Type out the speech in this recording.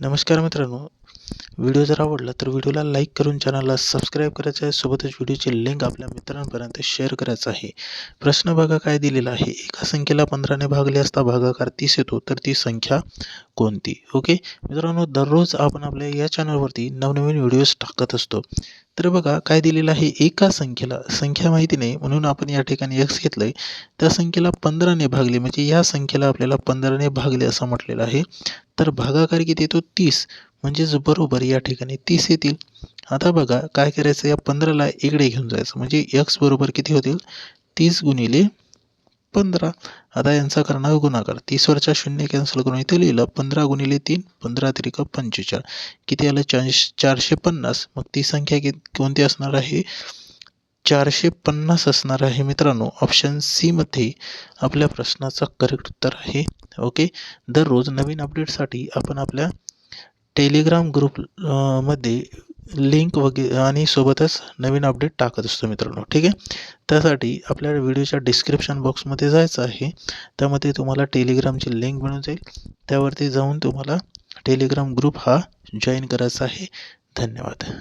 नमस्कार मित्रांनो. व्हिडिओ जर आवडला तर व्हिडिओला लाईक करून चॅनलला सबस्क्राईब करायचं आहे. सोबतच व्हिडिओची लिंक आपल्या मित्रांपर्यंत शेअर करायचं आहे. प्रश्न बघा काय दिलेला आहे? एका संख्येला पंधराने भागले असता भागाकार तीस येतो तर ती संख्या कोणती? ओके? मित्रांनो दररोज आपण आपल्या या चॅनलवरती नवनवीन व्हिडिओज टाकत असतो. तर बघा काय दिलेलं आहे? एका संख्येला. संख्या माहिती नाही म्हणून आपण या ठिकाणी एक्स घेतलं आहे त्या संख्येला पंधराने भागले म्हणजे या संख्येला आपल्याला पंधराने भागले असं म्हटलेलं आहे. तर भागाकार किती येतो तीस म्हणजेच बरोबर या ठिकाणी तीस येतील. आता बघा काय करायचं? या पंधराला इकडे घेऊन जायचं. म्हणजे एक्स बरोबर किती होतील? तीस गुणिले पंधरा. आता यांचा करणार गुणाकार. तीसवरच्या शून्य कॅन्सल करून इथे लिहिलं पंधरा गुणिले तीन पंधरा त्रिक पंचेचाळ. किती आलं? चारशे चारशे पन्नास. मग ती संख्या कि कोणती असणार आहे? चारशे पन्नास असणार आहे मित्रांनो ऑप्शन सीमध्ये आपल्या प्रश्नाचं करेक्ट उत्तर आहे. ओके दररोज नवीन अपडेटसाठी आपण आपल्या टेलिग्राम ग्रुपमध्ये लिंक वगैरे आणि सोबतच नवीन अपडेट टाकत असतो मित्रांनो. ठीक आहे? त्यासाठी आपल्या व्हिडिओच्या डिस्क्रिप्शन बॉक्समध्ये जायचं आहे. त्यामध्ये तुम्हाला टेलिग्रामची लिंक मिळून जाईल. त्यावरती जाऊन तुम्हाला टेलिग्राम ग्रुप हा जॉईन करायचा आहे. धन्यवाद.